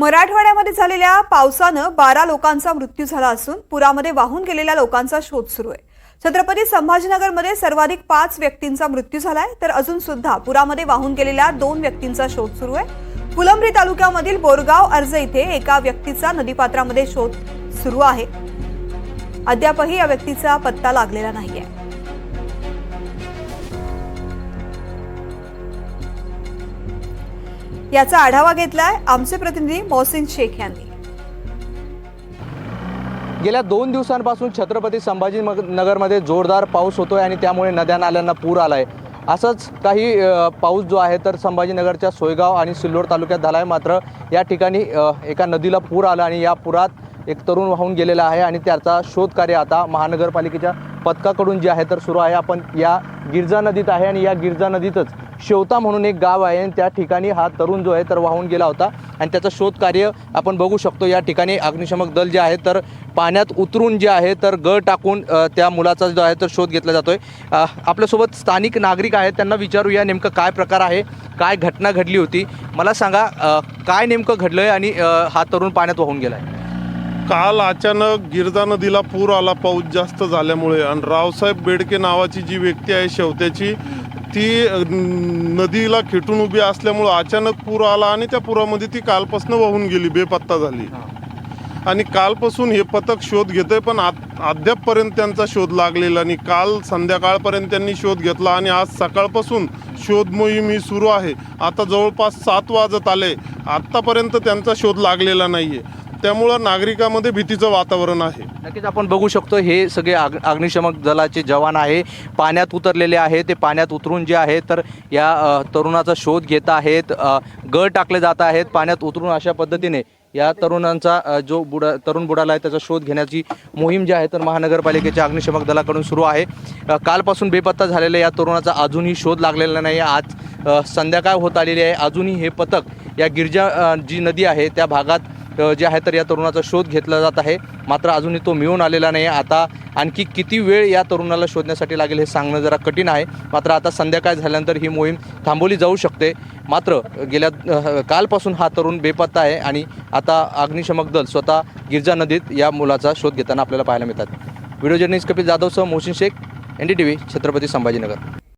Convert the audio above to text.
मराठवाड्यामध्ये झालेल्या पावसानं बारा लोकांचा मृत्यू झाला असून पुरामध्ये वाहून गेलेल्या लोकांचा शोध सुरू आहे. छत्रपती संभाजीनगरमध्ये सर्वाधिक पाच व्यक्तींचा मृत्यू झालाय तर अजून सुद्धा पुरामध्ये वाहून गेलेल्या दोन व्यक्तींचा शोध सुरू आहे. फुलंब्री तालुक्यामधील बोरगाव अर्ज इथे एका व्यक्तीचा नदीपात्रामध्ये शोध सुरू आहे. अद्यापही या व्यक्तीचा पत्ता लागलेला नाहीये. याचा आढावा घेतलाय आमचे प्रतिनिधी मोहसिन शेख यांनी. गेल्या दोन दिवसांपासून छत्रपती संभाजी नगरमध्ये जोरदार पाऊस होतोय आणि त्यामुळे नद्या नाल्यांना पूर आलाय. असंच काही पाऊस जो आहे तर संभाजीनगरच्या सोयगाव आणि सिल्लोड तालुक्यात झाला आहे मात्र या ठिकाणी एका नदीला पूर आला आणि या पुरात एक तरुण वाहून गेलेला आहे आणि त्याचा शोध कार्य आता महानगरपालिकेच्या पथकाकडून जे आहे तर सुरू आहे. आपण या गिरजा नदीत आहे आणि या गिरजा नदीतच शेवता म्हणून एक गाव आहे आणि त्या ठिकाणी हा तरुण जो आहे तर वाहून गेला होता. आणि त्याचं शोध कार्य आपण बघू शकतो. या ठिकाणी अग्निशमक दल जे आहे तर पाण्यात उतरून जे आहे तर गळ टाकून त्या मुलाचा जो आहे तर शोध घेतला जातो आहे आपल्यासोबत स्थानिक नागरिक आहेत. त्यांना विचारूया नेमकं काय प्रकार आहे काय घटना घडली होती. मला सांगा काय नेमकं घडलं आहे आणि हा तरुण पाण्यात वाहून गेला आहे काल अचानक गिरजा नदीला पूर आला पाऊस जास्त झाल्यामुळे. आणि रावसाहेब बेडके नावाची जी व्यक्ती आहे शेवत्याची ती नदीला खेटून उभी असल्यामुळं अचानक पूर आला आणि त्या पुरामध्ये ती कालपासून वाहून गेली बेपत्ता झाली. आणि कालपासून हे पथक शोध घेतंय पण आत- अद्यापपर्यंत त्यांचा शोध लागलेला नाही. काल संध्याकाळपर्यंत त्यांनी शोध घेतला आणि आज सकाळपासून शोध मोहीम ही सुरू आहे. आता जवळपास सात वाजत आले. आत्तापर्यंत त्यांचा शोध लागलेला नाहीये. त्यामुळं नागरिकामध्ये भीतीचं वातावरण आहे. नक्कीच आपण बघू शकतो हे सगळे आग अग्निशमक दलाचे जवान आहे. पाण्यात उतरलेले आहे ते पाण्यात उतरून जे आहे तर या तरुणाचा शोध घेत आहेत. गळ टाकले जात आहेत पाण्यात उतरून अशा पद्धतीने. या तरुणांचा जो बुडा तरुण बुडाला आहे त्याचा शोध घेण्याची मोहीम जी आहे तर महानगरपालिकेच्या अग्निशमक दलाकडून सुरू आहे. कालपासून बेपत्ता झालेल्या या तरुणाचा अजूनही शोध लागलेला नाही. आज संध्याकाळ होत आलेली आहे. अजूनही हे पथक या गिरजा जी नदी आहे त्या भागात जे आहे तर या तरुणाचा शोध घेतला जात आहे. मात्र अजूनही तो मिळून आलेला नाही. आता आणखी किती वेळ या तरुणाला शोधण्यासाठी लागेल हे सांगणं जरा कठीण आहे. मात्र आता संध्याकाळ झाल्यानंतर ही मोहीम थांबवली जाऊ शकते. मात्र गेल्या कालपासून हा तरुण बेपत्ता आहे आणि आता अग्निशमक दल स्वतः गिरजा नदीत या मुलाचा शोध घेताना आपल्याला पाहायला मिळतात. Video journalist Kapil जाधवसह Mohsin Shaikh N D T V Chhatrapati Sambhajinagar.